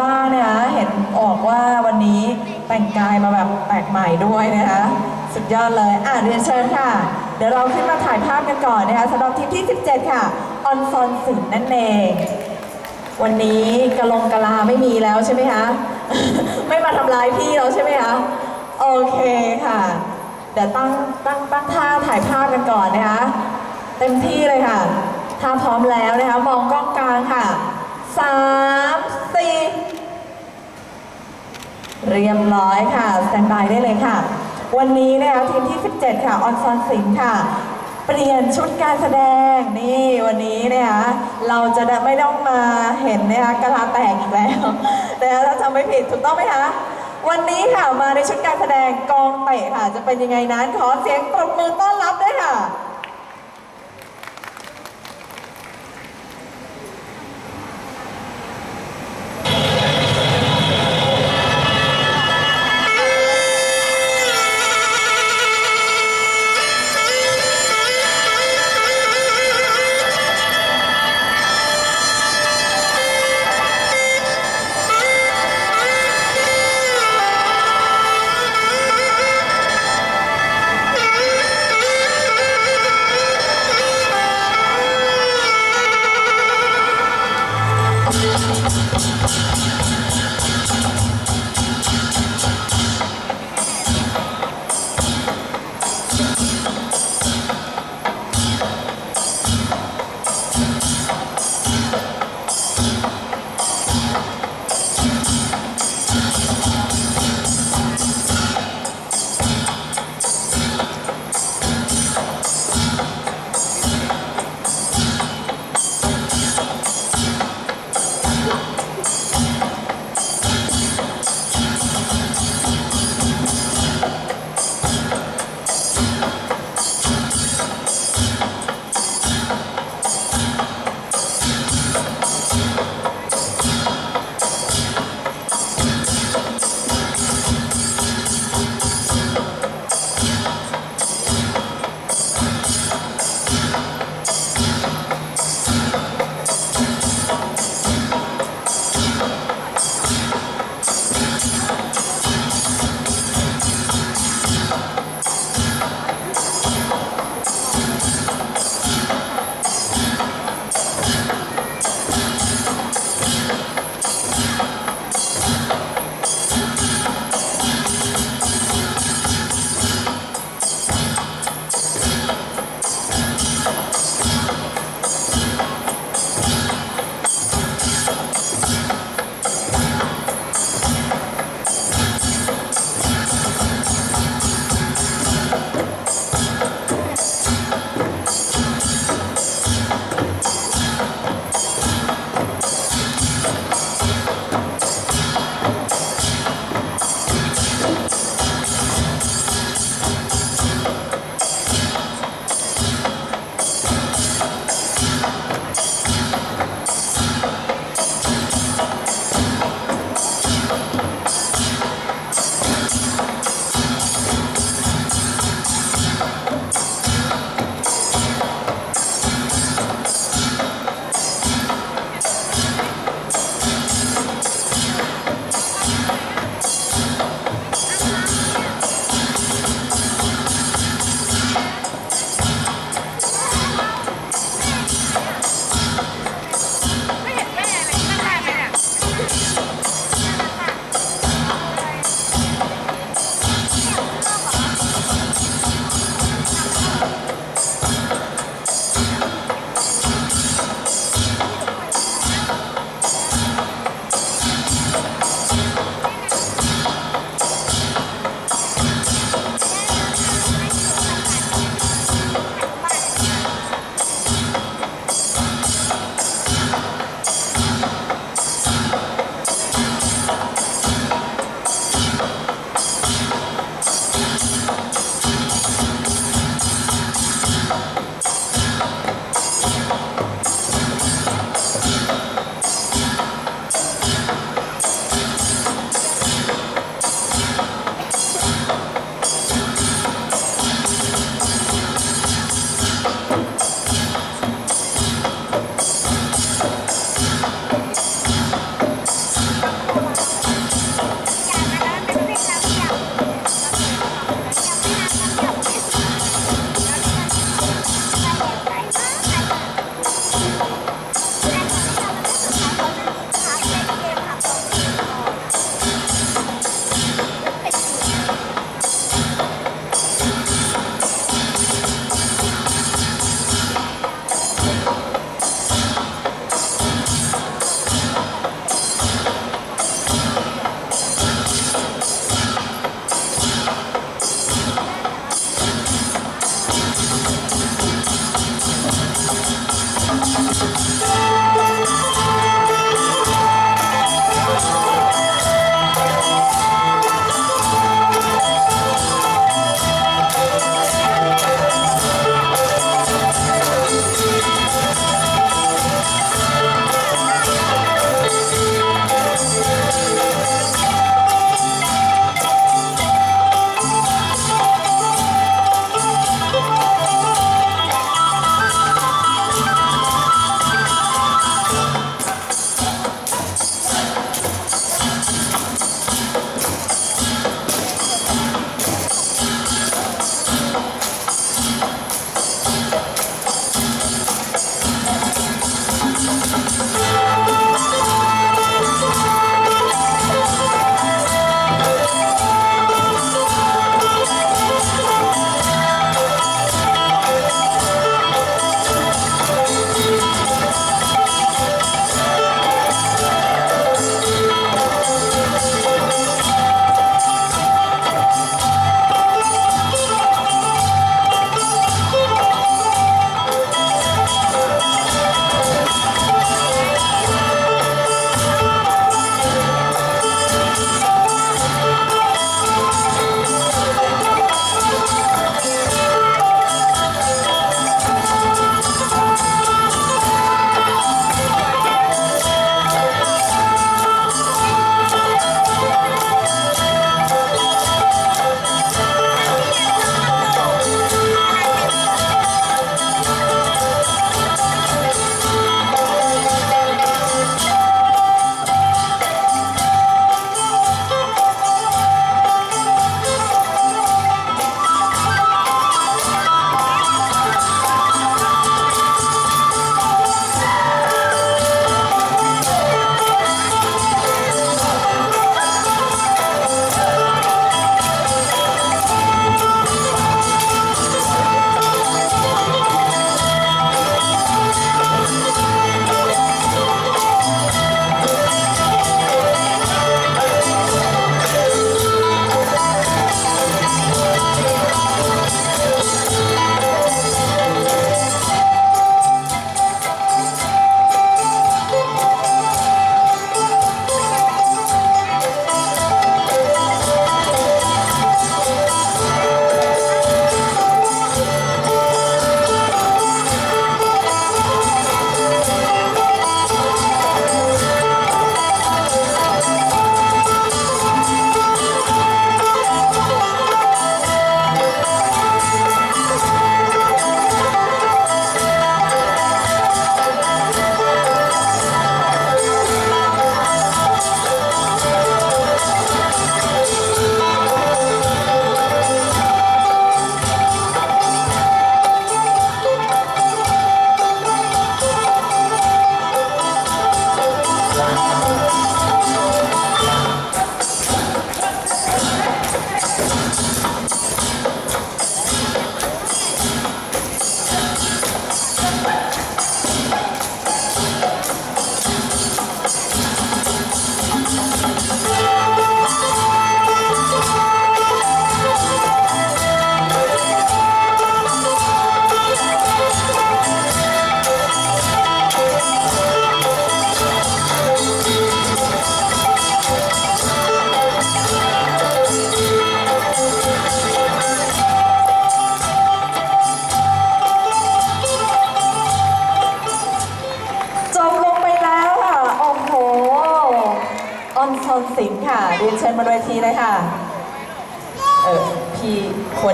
บ้างนะคะเห็นออกว่าวันนี้แต่งกายมาแบบแปลกใหม่ด้วยนะคะสุดยอดเลยอะเรียนเชิญค่ะ เดี๋ยวเราขึ้นมาถ่ายภาพกันก่อนนะคะสำหรับทีมที่ 17 ค่ะออนซอนสินนั่นเองวันนี้กะลงกะลาไม่มีแล้วใช่ไหมคะ ไม่มาทำลายพี่แล้วใช่ไหมคะ โอเคค่ะ เดี๋ยวตั้งตั้งตั้งท่าถ่ายภาพกันก่อนนะคะ เต็มที่เลยค่ะ ถ้าพร้อมแล้วนะคะ มองกล้องกลางค่ะสามสี่ เรียบร้อยค่ะสแตนบายได้เลยค่ะ วันนี้นะคะทีมที่ 17 ค่ะออนซอนสิงห์ค่ะ เปลี่ยนชุดการแสดงนี่วันนี้นะคะเราจะไม่ต้องมาเห็นนะคะกะลาแตกอีกแล้วนะคะถ้าจำไม่ผิดถูกต้องไหมคะวันนี้ค่ะมาในชุดการแสดงกองเตะค่ะ จะเป็นยังไงนั้นขอเสียงปรบมือต้อนรับด้วยค่ะ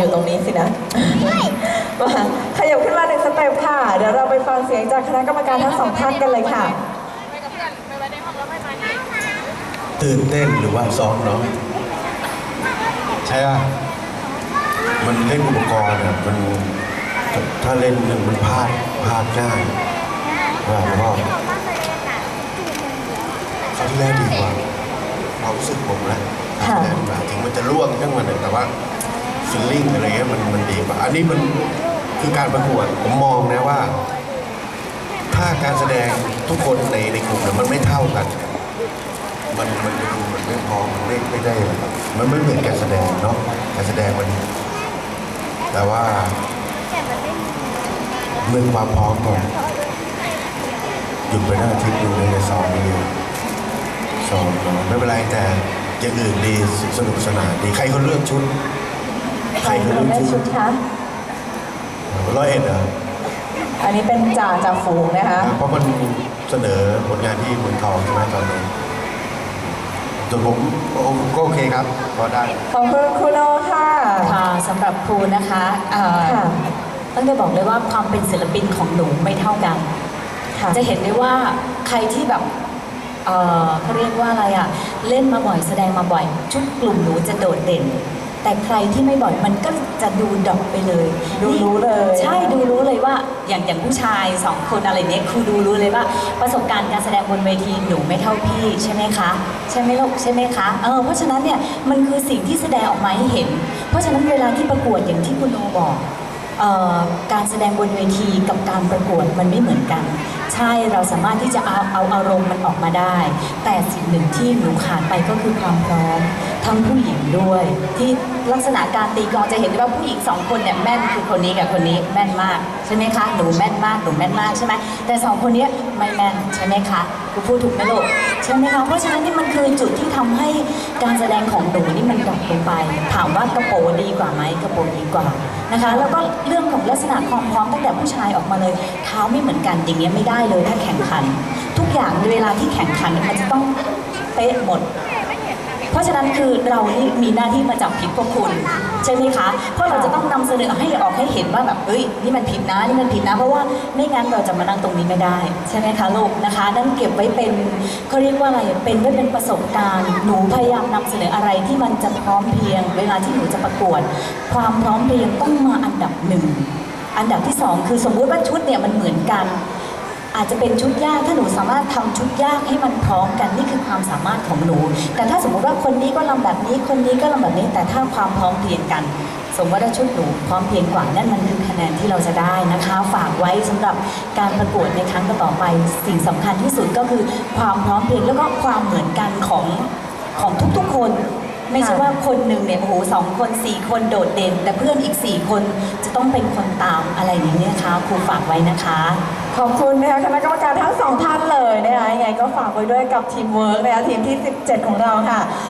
อยู่ตรงนี้สินะมาขยับขึ้นมาหนึ่งสเต็ปค่ะ เดี๋ยวเราไปฟังเสียงจากคณะกรรมการทั้งสองท่านกันเลยค่ะไปกับเพื่อนไปไว้ในห้องแล้วไม่มานี่ตื่นเต้นหรือว่าซ้อมน้อยใช่ป่ะมันเล่นอุปกรณ์อะมันถ้าเล่นหนึ่งมันพลาดพลาดง่ายว่าแล้วก็เขาที่แรกดีกว่าความรู้สึกผมนะค่ะแต่ดีกว่าถึงมันจะล่วงเรื่องมันแต่ว่า ฟีลลิ่งอะไรเงี้ยมันมันดีกว่า อันนี้มันคือการประกวดผมมองนะว่า ถ้าการแสดงทุกคนในในกลุ่มเนี่ยมันไม่เท่ากัน มันมันดูมันไม่พอมันไม่ไม่ได้แบบมันไม่เหมือนการแสดงเนาะการแสดงมัน แต่ว่าเรื่องความพร้อมก่อนหยุดไปได้าทิตย์หนึงเลยในซอมนี่ซ้อมเนอะไม่เป็นไรแต่อย่างอื่นดีสนุกสนานดีใครเขาเลือกชุด ใครเป็นแม่ชุดคะร้อยเอ็ดเหรออันนี้เป็นจ่าจ่าฝูงนะคะ เพราะมันเสนอผลงานที่เมืองทองใช่ไหมตอนนี้ส่วนผมก็โอเคครับ พอได้ ขอบคุณครูโนค่ะ ค่ะสำหรับครูนะคะเอ่อค่ะ ต้องได้บอกเลยว่าความเป็นศิลปินของหนูไม่เท่ากัน ค่ะ จะเห็นได้ว่าใครที่แบบเอ่อเขาเรียกว่าอะไรอะเล่นมาบ่อยแสดงมาบ่อย ชุดกลุ่มหนูจะโดดเด่น แต่ใครที่ไม่บ่อยมันก็จะดูดรอปไปเลยดูรู้เลย ใช่ดูรู้เลยว่า อย่างอย่างผู้ชายสองคนอะไรเนี้ยครูดูรู้เลยว่า ประสบการณ์การแสดงบนเวทีหนูไม่เท่าพี่ใช่ไหมคะ ใช่ไหมลูกใช่ไหมคะเออเพราะฉะนั้นเนี่ยมันคือสิ่งที่แสดงออกมาให้เห็น เพราะฉะนั้นเวลาที่ประกวดอย่างที่คุณโนบอกเอ่อการแสดงบนเวทีกับการประกวดมันไม่เหมือนกัน ใช่เราสามารถที่จะเอาเอาอารมณ์มันออกมาได้ แต่สิ่งหนึ่งที่หนูขาดไปก็คือความพร้อม ทั้งผู้หญิงด้วย ที่ลักษณะการตีกลองจะเห็นได้ว่าผู้หญิงสองคนเนี่ยแม่นคือคนนี้กับคนนี้แม่นมากใช่ไหมคะหนูแม่นมากหนูแม่นมากใช่ไหมแต่สองคนเนี้ยไม่แม่นใช่ไหมคะกูพูดถูกไหมลูกใช่ไหมคะเพราะฉะนั้นนี่มันคือจุดที่ทำให้การแสดงของหนูนี่มันดรอปลงไป ถามว่ากระโปรงดีกว่าไหมกระโปรงดีกว่านะคะ แล้วก็เรื่องของลักษณะความพร้อมตั้งแต่ผู้ชายออกมาเลยเท้าไม่เหมือนกันอย่างเงี้ยไม่ได้เลยถ้าแข่งขัน ทุกอย่างเวลาที่แข่งขันมันจะต้องเป๊ะหมด เพราะฉะนั้นคือเรานี่มีหน้าที่มาจับผิดพวกคุณใช่ไหมคะ เพราะเราจะต้องนำเสนอให้ออกให้เห็นว่าแบบเฮ้ยนี่มันผิดนะนี่มันผิดนะ เพราะว่าไม่งั้นเราจะมานั่งตรงนี้ไม่ได้ใช่ไหมคะลูกนะคะนั่นเก็บไว้เป็นเขาเรียกว่าอะไรเป็นไว้เป็นประสบการณ์ หนูพยายามนำเสนออะไรที่มันจะพร้อมเพรียง เวลาที่หนูจะประกวด ความพร้อมเพรียงต้องมาอันดับหนึ่งอันดับที่สองคือสมมุติว่าชุดเนี่ยมันเหมือนกัน อาจจะเป็นชุดยากถ้าหนูสามารถทำชุดยากให้มันพร้อมกันนี่คือความสามารถของหนู แต่ถ้าสมมุติว่าคนนี้ก็ลำแบบนี้คนนี้ก็ลำแบบนี้ แต่ถ้าความพร้อมเพรียงกัน สมมติว่าชุดหนูพร้อมเพรียงกว่านั่นมันคือคะแนนที่เราจะได้นะคะ ฝากไว้สำหรับการประกวดในครั้งต่อไป สิ่งสำคัญที่สุดก็คือความพร้อมเพรียงแล้วก็ความเหมือนกันของของทุกๆคนไม่ใช่ว่าคนหนึ่งเนี่ยโอ้โหสองคนสี่คนโดดเด่น แต่เพื่อนอีกสี่คนจะต้องเป็นคนตามอะไรอย่างนี้นะคะครูฝากไว้นะคะ ขอบคุณนะคะคณะกรรมการทั้งสองท่านเลยนะคะยังไงก็ฝากไว้ด้วยกับทีมเวิร์กนะคะทีมที่ 17 ของเราค่ะ